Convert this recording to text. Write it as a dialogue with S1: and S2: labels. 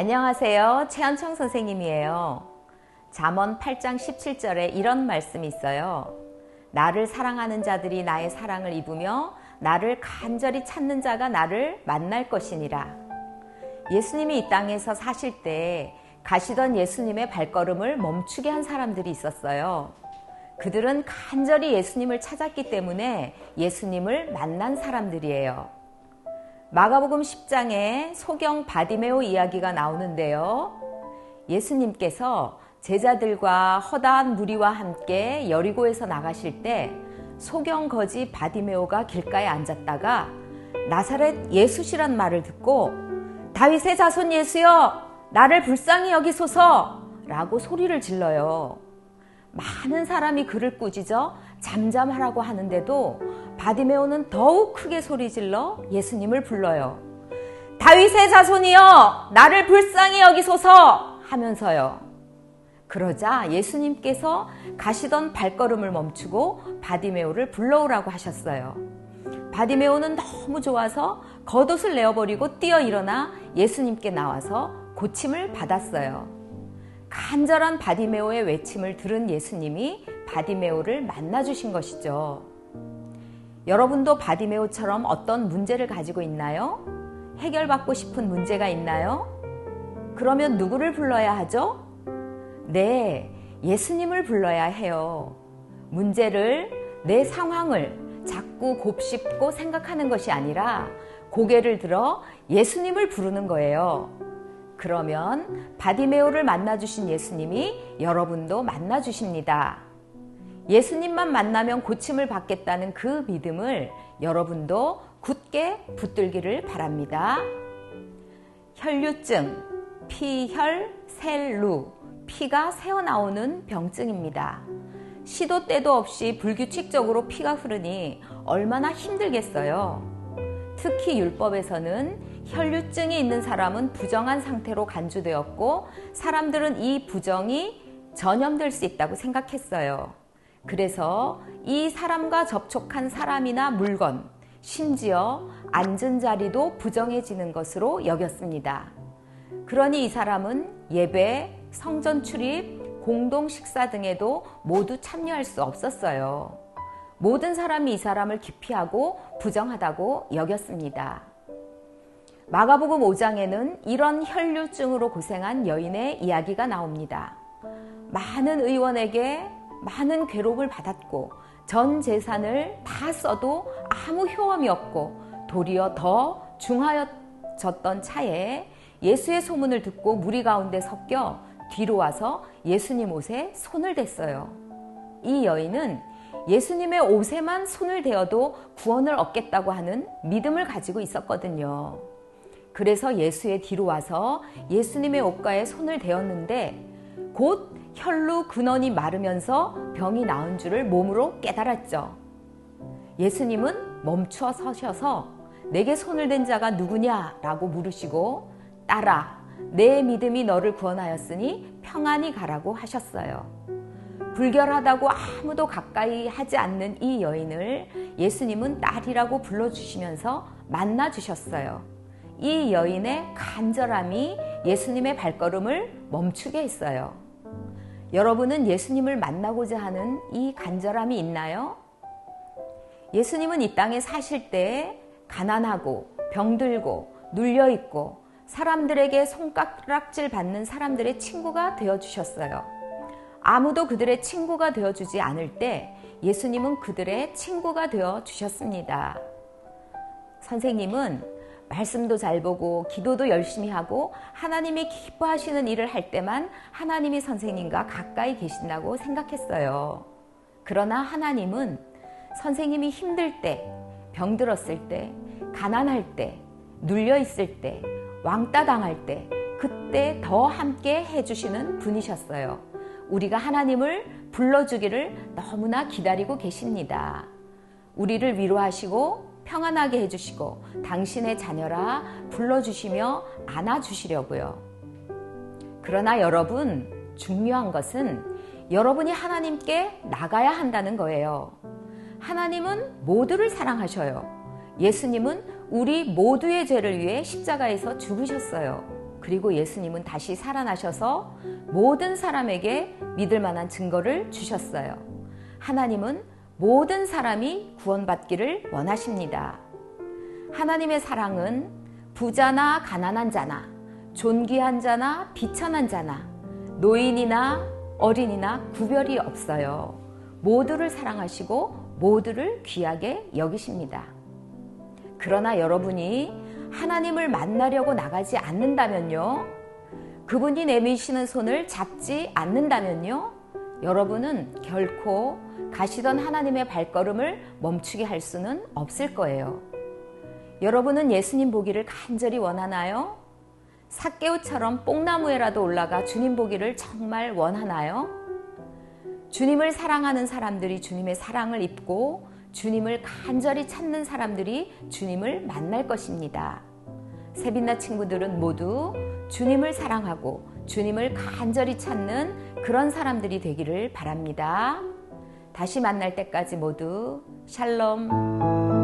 S1: 안녕하세요. 최현청 선생님이에요. 잠언 8장 17절에 이런 말씀이 있어요. 나를 사랑하는 자들이 나의 사랑을 입으며 나를 간절히 찾는 자가 나를 만날 것이니라. 예수님이 이 땅에서 사실 때 가시던 예수님의 발걸음을 멈추게 한 사람들이 있었어요. 그들은 간절히 예수님을 찾았기 때문에 예수님을 만난 사람들이에요. 마가복음 10장에 소경 바디메오 이야기가 나오는데요. 예수님께서 제자들과 허다한 무리와 함께 여리고에서 나가실 때 소경 거지 바디메오가 길가에 앉았다가 나사렛 예수시란 말을 듣고 다윗의 자손 예수여 나를 불쌍히 여기소서 라고 소리를 질러요. 많은 사람이 그를 꾸짖어 잠잠하라고 하는데도 바디메오는 더욱 크게 소리질러 예수님을 불러요. 다윗의 자손이여 나를 불쌍히 여기소서 하면서요. 그러자 예수님께서 가시던 발걸음을 멈추고 바디메오를 불러오라고 하셨어요. 바디메오는 너무 좋아서 겉옷을 내어버리고 뛰어 일어나 예수님께 나와서 고침을 받았어요. 간절한 바디메오의 외침을 들은 예수님이 바디메오를 만나주신 것이죠. 여러분도 바디메오처럼 어떤 문제를 가지고 있나요? 해결받고 싶은 문제가 있나요? 그러면 누구를 불러야 하죠? 네, 예수님을 불러야 해요. 문제를, 내 상황을 자꾸 곱씹고 생각하는 것이 아니라 고개를 들어 예수님을 부르는 거예요. 그러면 바디메오를 만나주신 예수님이 여러분도 만나주십니다. 예수님만 만나면 고침을 받겠다는 그 믿음을 여러분도 굳게 붙들기를 바랍니다. 혈류증, 피혈, 셀루, 피가 새어나오는 병증입니다. 시도 때도 없이 불규칙적으로 피가 흐르니 얼마나 힘들겠어요. 특히 율법에서는 혈류증이 있는 사람은 부정한 상태로 간주되었고 사람들은 이 부정이 전염될 수 있다고 생각했어요. 그래서 이 사람과 접촉한 사람이나 물건, 심지어 앉은 자리도 부정해지는 것으로 여겼습니다. 그러니 이 사람은 예배, 성전 출입, 공동 식사 등에도 모두 참여할 수 없었어요. 모든 사람이 이 사람을 기피하고 부정하다고 여겼습니다. 마가복음 5장에는 이런 혈류증으로 고생한 여인의 이야기가 나옵니다. 많은 의원에게 많은 괴롭을 받았고 전 재산을 다 써도 아무 효험이 없고 도리어 더 중하여졌던 차에 예수의 소문을 듣고 무리 가운데 섞여 뒤로 와서 예수님 옷에 손을 댔어요. 이 여인은 예수님의 옷에만 손을 대어도 구원을 얻겠다고 하는 믿음을 가지고 있었거든요. 그래서 예수의 뒤로 와서 예수님의 옷가에 손을 대었는데 곧 혈루 근원이 마르면서 병이 나은 줄을 몸으로 깨달았죠. 예수님은 멈추어 서셔서 내게 손을 댄 자가 누구냐라고 물으시고 따라 내 믿음이 너를 구원하였으니 평안히 가라고 하셨어요. 불결하다고 아무도 가까이 하지 않는 이 여인을 예수님은 딸이라고 불러주시면서 만나주셨어요. 이 여인의 간절함이 예수님의 발걸음을 멈추게 했어요. 여러분은 예수님을 만나고자 하는 이 간절함이 있나요? 예수님은 이 땅에 사실 때 가난하고 병들고 눌려있고 사람들에게 손가락질 받는 사람들의 친구가 되어 주셨어요. 아무도 그들의 친구가 되어 주지 않을 때 예수님은 그들의 친구가 되어 주셨습니다. 선생님은 말씀도 잘 보고 기도도 열심히 하고 하나님이 기뻐하시는 일을 할 때만 하나님이 선생님과 가까이 계신다고 생각했어요. 그러나 하나님은 선생님이 힘들 때, 병들었을 때, 가난할 때, 눌려 있을 때, 왕따 당할 때, 그때 더 함께 해주시는 분이셨어요. 우리가 하나님을 불러주기를 너무나 기다리고 계십니다. 우리를 위로하시고 평안하게 해주시고 당신의 자녀라 불러주시며 안아주시려고요. 그러나 여러분, 중요한 것은 여러분이 하나님께 나가야 한다는 거예요. 하나님은 모두를 사랑하셔요. 예수님은 우리 모두의 죄를 위해 십자가에서 죽으셨어요. 그리고 예수님은 다시 살아나셔서 모든 사람에게 믿을 만한 증거를 주셨어요. 하나님은 모든 사람이 구원받기를 원하십니다. 하나님의 사랑은 부자나 가난한 자나 존귀한 자나 비천한 자나 노인이나 어린이나 구별이 없어요. 모두를 사랑하시고 모두를 귀하게 여기십니다. 그러나 여러분이 하나님을 만나려고 나가지 않는다면요. 그분이 내미시는 손을 잡지 않는다면요. 여러분은 결코 가시던 하나님의 발걸음을 멈추게 할 수는 없을 거예요. 여러분은 예수님 보기를 간절히 원하나요? 삭개우처럼 뽕나무에라도 올라가 주님 보기를 정말 원하나요? 주님을 사랑하는 사람들이 주님의 사랑을 입고 주님을 간절히 찾는 사람들이 주님을 만날 것입니다. 세빛나 친구들은 모두 주님을 사랑하고 주님을 간절히 찾는 그런 사람들이 되기를 바랍니다. 다시 만날 때까지 모두 샬롬.